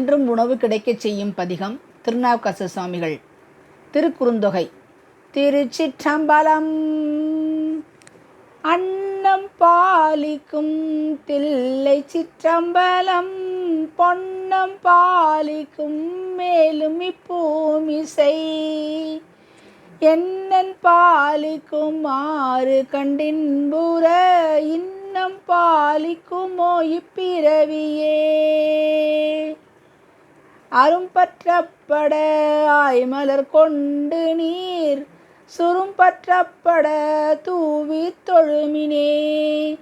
என்றும் உணவு கிடைக்கச் செய்யும் பதிகம் திருநாவுக்கரசு சுவாமிகள். திருக்குறுந்தொகை. திருச்சிற்றம்பலம். அன்னம் பாலிக்கும் தில்லை சிற்றம்பலம் பொன்னம் பாலிக்கும் மேலும் இப்பூமிசை. என்னன் பாலிக்கும் ஆறு கண்டின்புற இன்னம் பாலிக்குமோ இப்பிறவியே. அரும்பற்றப்பட ஆய்மலர் கொண்டு நீர் சுரும்பற்றப்பட தூவி தொழுமினே.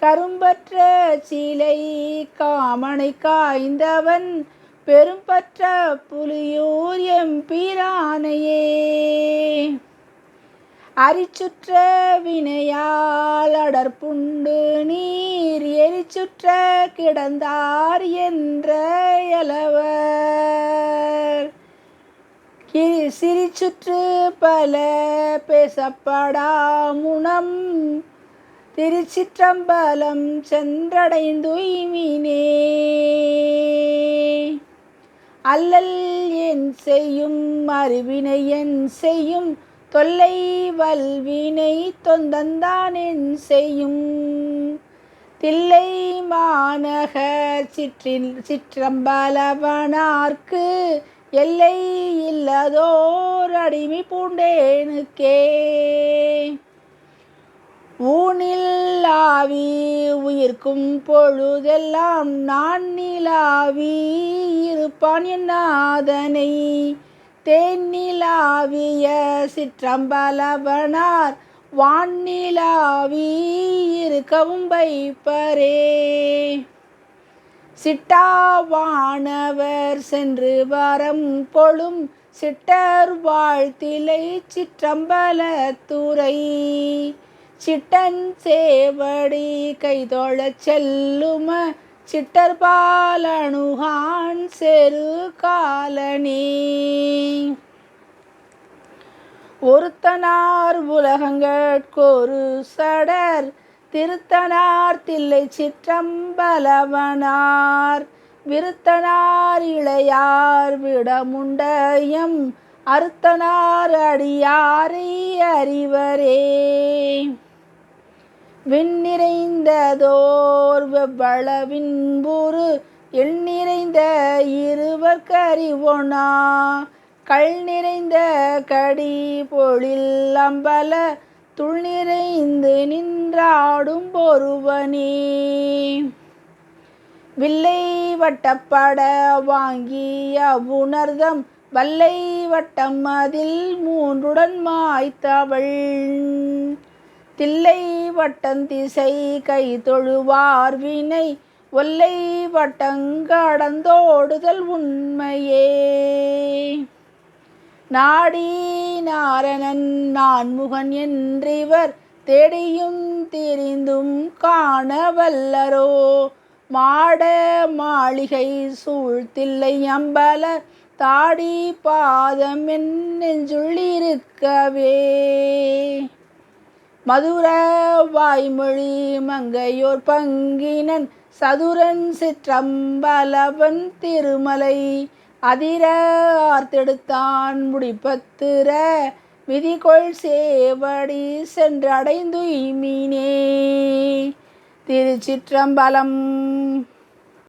கரும்பற்ற சீலை காமனை காய்ந்தவன் பெரும்பற்ற புலியூர் எம்பிரானையே அரிச்சுற்ற வினையால் அடற்புண்டு நீர் எரிச்சுற்ற கிடந்தார் என்ற எல கி- சிரிச்சுற்று பல பேசப்படாமுணம் திருச்சிற்றம்பலம் சென்றடைந்துய்மினே அல்லல் என் செய்யும் அறிவினை என் செய்யும் தொல்லை வல்வினை தொந்தந்தான் என் செய்யும். தில்லை மாநகர் சிற்றில் சிற்றம்பலவனார்க்கு எல்லை இல்லதோர் அடிமை பூண்டேனுக்கே. ஊனில் ஆவி உயிர்க்கும் பொழுதெல்லாம் நான் நிலாவி இருப்பான் என்னாதனை தேன்னிலாவிய சிற்றம்பலவனார் வான்னிலாவி இருக்கவும் வைப்பரே. சிட்டாவானவர் சென்று வரம் கொழும் சிட்டர் வாழ்த்திலை சிற்றம்பலத்துறை. சிட்டன் சேவடி கைதொழச் செல்லும சிட்டர்பாலணுகான் செரு காலனி. ஒருத்தனார் உலகங்கட்கொரு சடர் திருத்தனார் தில்லை சிற்றம்பலவனார். விருத்தனார் இளையார் விடமுண்டயம். அறுத்தனார் அடியாரை அறிவரே. விண்ணிறைந்ததோர் வெவ்வளவின்புரு எண் நிறைந்த இருவர் கறிவொனா கல் நிறைந்த கடி பொழில் அம்பல. துள் நிறைந்து நின்றாடும் பொருவனே. வில்லை வட்டப்பட வாங்கிய உணர்தம் வல்லை வட்டம் அதில் மூன்றுடன் மாய்த்தவள். தில்லை வட்டந்திசை கை தொழுவார் வினை ஒல்லை வட்டங்கடந்தோடுதல் உண்மையே. நாடி நாரணன் நான்முகன் என்றிவர் தேடியும் தெரிந்தும் காண வல்லரோ மாட மாளிகை சூழ்த்தில்லை அம்பல தாடி பாதம் நெஞ்சுள்ளிருக்கவே மதுர வாய்மொழி மங்கையோர் பங்கினன் சதுரன் சிற்றம்பலவன் திருமலை அதிர ஆர்த்தெடுத்தான் முடிப்பத்துற விதிகொள் சேவடி சென்றடைந்து சென்றடைந்துய்மினே திருச்சிற்றம்பலம்